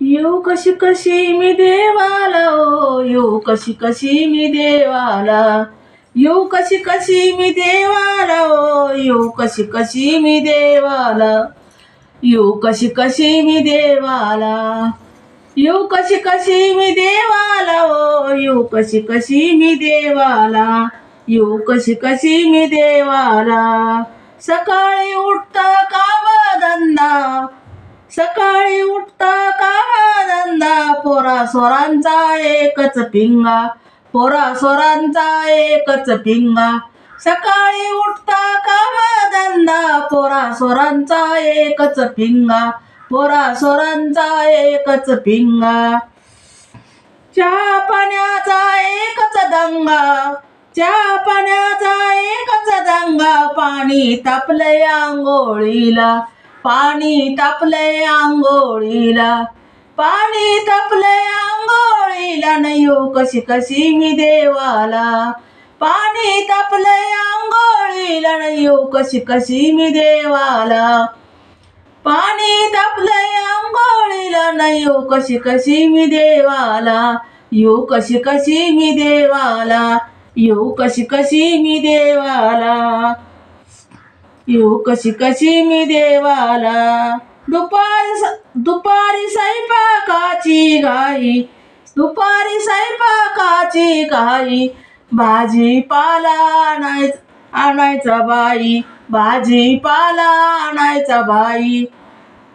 येऊ कशी कशी मी देवाला ओ येऊ कशी कशी मी देवाला. येऊ कशी कशी मी देवाला ओ येऊ कशी कशी मी देवाला. येऊ कशी कशी मी देवाला. येऊ कशी कशी मी देवाला ओ येऊ कशी कशी मी देवाला. येऊ कशी कशी मी देवाला. सकाळी उठता काम धंदा सकाळी उठता काम धंदा पोरा सोरांचा एकच पिंगा. पोरा सोरांचा एकच पिंगा. सकाळी उठता काम धंदा पोरा सोरांचा एकच पिंगा. पोरा सोरांचा एकच पिंगा. चहा पाण्याचा एकच दंगा. चहा पाण्याचा एकच दंगा. पाणी तापलंय आंघोळीला. पाणी तापलंय आंघोळीला. पाणी तापलंय आंघोळीला न कशी कशी मी देवाला. पाणी तापलंय आंघोळीला न कशी कशी मी देवाला. पाणी तापलंय आंघोळीला न कशी कशी मी देवाला. येऊ कशी कशी मी देवाला येऊ कशी कशी मी देवाला. येऊ कशी कशी मी देवाला? दुपारी स- दुपारी स्वयंपाकाची घाई दुपारी स्वयंपाकाची घाई. भाजीपाला आणायचा आणायचा बाई भाजीपाला आणायचा बाई.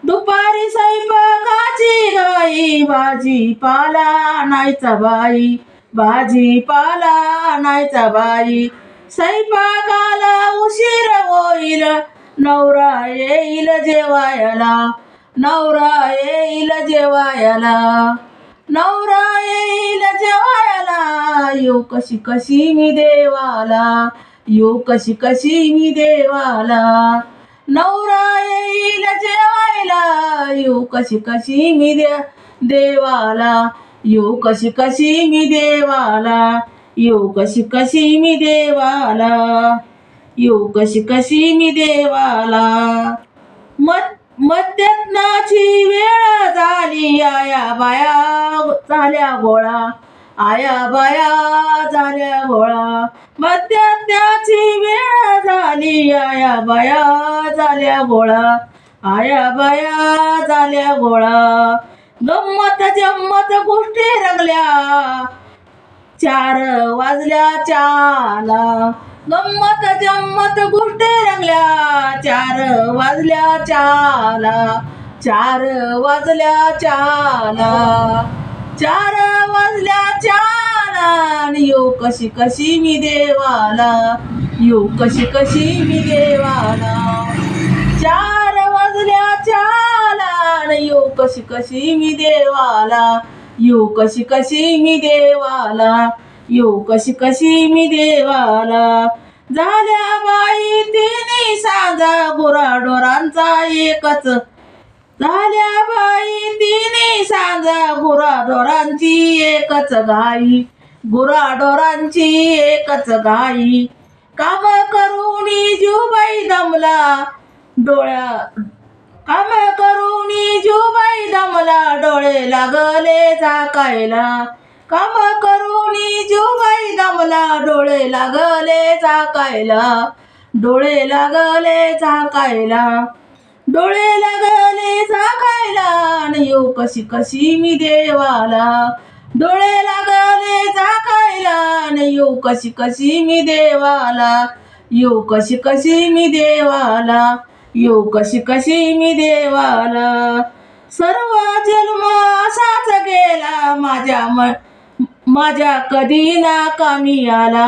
दुपारी स्वयंपाकाची घाई भाजीपाला आणायचा बाई भाजीपाला आणायचा बाई. स्वयंपाकाला उशीर होईल. नवरा येईल जेवायला. नवरा येईल जेवायला. नवरा येईल जेवायला. येऊ कशी कशी मी देवाला. येऊ कशी कशी मी देवाला. नवरा येईल जेवायला. येऊ कशी कशी मी दे देवाला. येऊ कशी कशी मी देवाला. येऊ कशी कशी मी देवाला? येऊ कशी कशी मी देवाला? मत मध्यात्नाची वेळ झाली आया बाया झाल्या गोळा. आया बाया झाल्या गोळा. मध्यत्नाची वेळ झाली आया बाया झाल्या गोळा. आया बाया झाल्या गोळा. गंमत जम्मत गोष्टी रंगल्या. चार वाजल्या चाला. गंमत जम्मत गोष्टी रंगल्या. चार वाजल्या चाला. चार वाजल्या चाला. चार वाजल्या चाला. यो येऊ कशी कशी मी देवाला. येऊ कशी कशी मी देवाला. चार वाजल्या चाला. यो येऊ कशी कशी मी देवाला. येऊ कशी कशी मी देवाला? येऊ कशी कशी मी देवाला? झाल्या बाई तिने सांजा गुराढोरांचा एकच. झाल्या बाई तिने सांजा गुराढोरांची एकच गाई. गुराढोरांची एकच गाई. काम करून जीवबाई दमला. डोळ्या काम करून जीवबाई मला डोळे लागले झाकायला काम करून जीवबाई दमला डोळे लागले झाकायला डोळे लागले झाकायला डोळे लागले झाकायला आणि येऊ कशी कशी मी देवाला. डोळे लागले झाकायला आणि येऊ कशी कशी मी देवाला. येऊ कशी कशी मी देवाला. येऊ कशी कशी मी देवाला. सर्व जन्म असाच गेला माझ्या म माझ्या कधी ना कामी आला.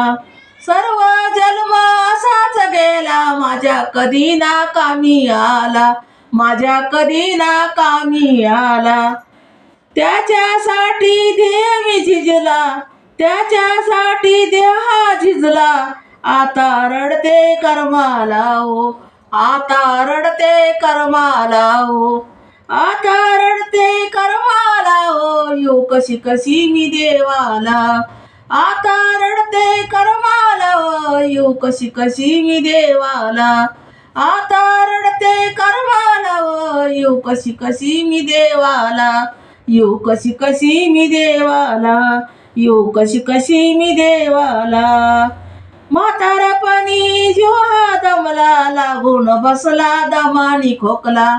सर्व जन्म असाच गेला माझ्या कधी ना कामी आला. माझ्या कधी ना कामी आला. त्याच्यासाठी देवी झिजला त्याच्यासाठी देहा झिजला. आता रडते कर्माला ओ आता रडते कर्माला ओ आता रडते कर्माला हो यो कशी कशी मी देवाला. आता रडते कर्माला हो यो कशी कशी मी देवाला. आता रडते कर्माला हो यो कशी कशी मी देवाला. यो कशी कशी मी देवाला यो कशी कशी मी देवाला. म्हातारपणी जीव दमला लागून बसला दमानी खोकला.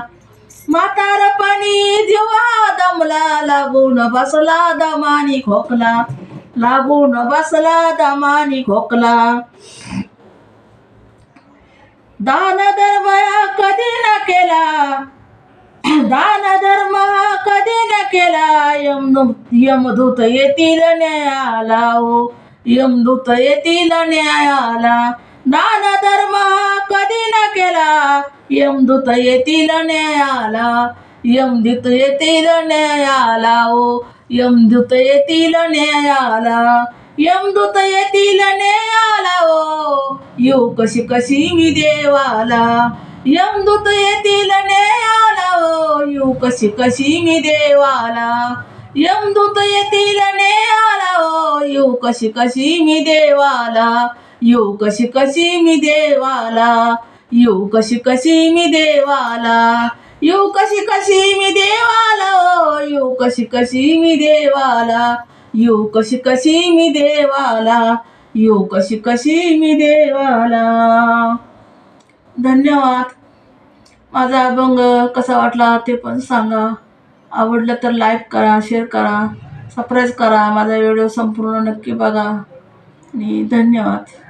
म्हातारपणी जीव हा दमला लागून बसला दमानी खोकला. लागून बसला दमानी खोकला. दान धर्म कधी न केला? दान धर्म कधी न केला? यम यमदूत येतील न्यायाला ओ. यमदूत येतील न्यायाला. दान धर्म कधी न केला? यमदूत येतील न्यायाला. यमदूत येतील न्यायाला ओ. यमदूत येतील न्यायाला. यमदूत येतील न्यायाला ओ. येऊ कशी कशी मी देवाला. यमदूत येतील न्यायाला ओ. येऊ कशी कशी मी देवाला. यमदूत येतील न्यायाला ओ. येऊ कशी कशी मी देवाला. येऊ कशी कशी मी देवाला? येऊ कशी कशी मी देवाला? येऊ कशी कशी मी देवाला? येऊ कशी कशी मी देवाला? येऊ कशी कशी मी देवाला? येऊ कशी कशी मी देवाला? धन्यवाद. माझा अभंग कसा वाटला ते पण सांगा. आवडलं तर लाईक करा शेअर करा सबस्क्राईब करा. माझा व्हिडिओ संपूर्ण नक्की बघा. आणि धन्यवाद.